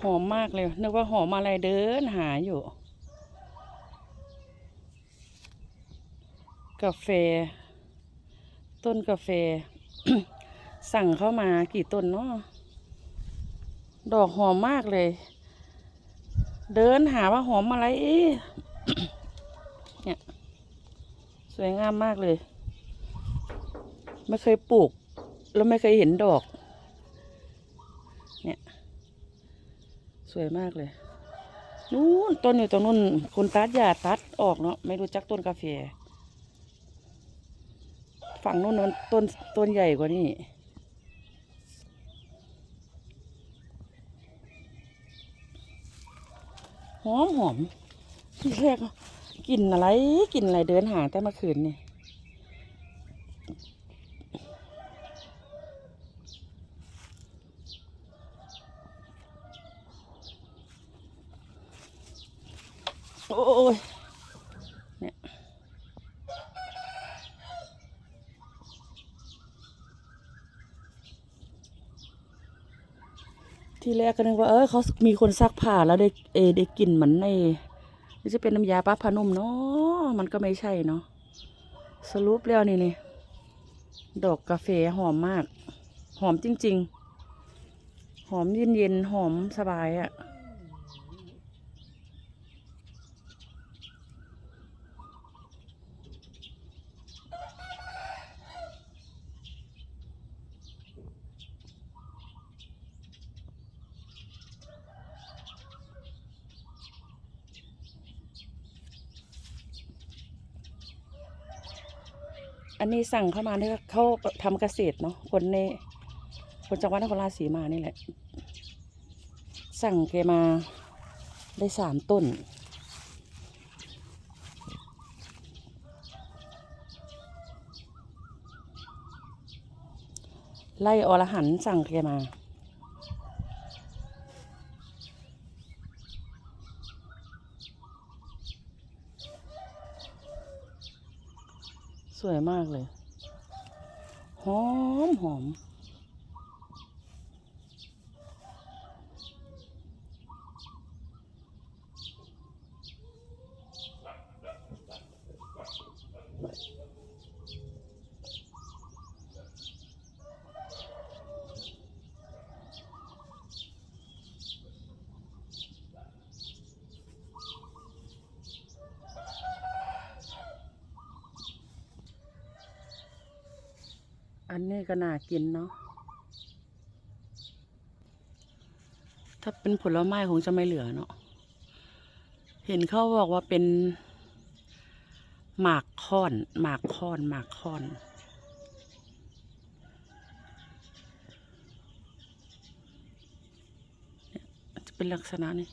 หอมมากเลย นึกว่าหอมอะไรเดินหาอยู่ กาแฟ ต้นกาแฟ สั่งเข้ามากี่ต้นเนาะดอกหอมมากเลย เดินหาว่าหอมอะไรเอ๊เนี่ยสวยงามมากเลย ไม่เคยปลูก แล้วไม่เคยเห็นดอก เนี่ย สวยมากเลย นู้นต้นอยู่ตรงนู้นคุณตัดหญ้าตัดออกเนาะไม่รู้จักต้นกาแฟ ฝั่งนู้นมันต้นต้นใหญ่กว่านี่หอมหอมที่แรกกลิ่นอะไรกลิ่นอะไรเดินหาแต่เมื่อคืนนี่ โอ้ยเนี่ยที่แรกก็นึกว่าเออเขามีคนซักผ้าแล้วได้เออได้กลิ่นเหมือนในนี่จะเป็นน้ำยาป้าพานุ่มเนาะมันก็ไม่ใช่เนาะสรุปแล้วนี่นี่ดอกกาแฟหอมมาก หอมจริง ๆ หอมเย็นๆหอมสบายอะ่ะ อันนี้สั่งเข้ามาเนี่ยเขาทำเกษตรเนาะคนในคนจังหวัดนครราชสีมานี่แหละ สั่งแกมาได้สามต้น ไล่อรหันสั่งแกมา สวยมากเลย หอมหอม อันนี้ก็น่ากินเนาะ ถ้าเป็นผลไม้คงจะไม่เหลือเนาะ เห็นเขาบอกว่าเป็น หมากค่อน หมากค่อน หมากค่อนจะเป็นลักษณะนี้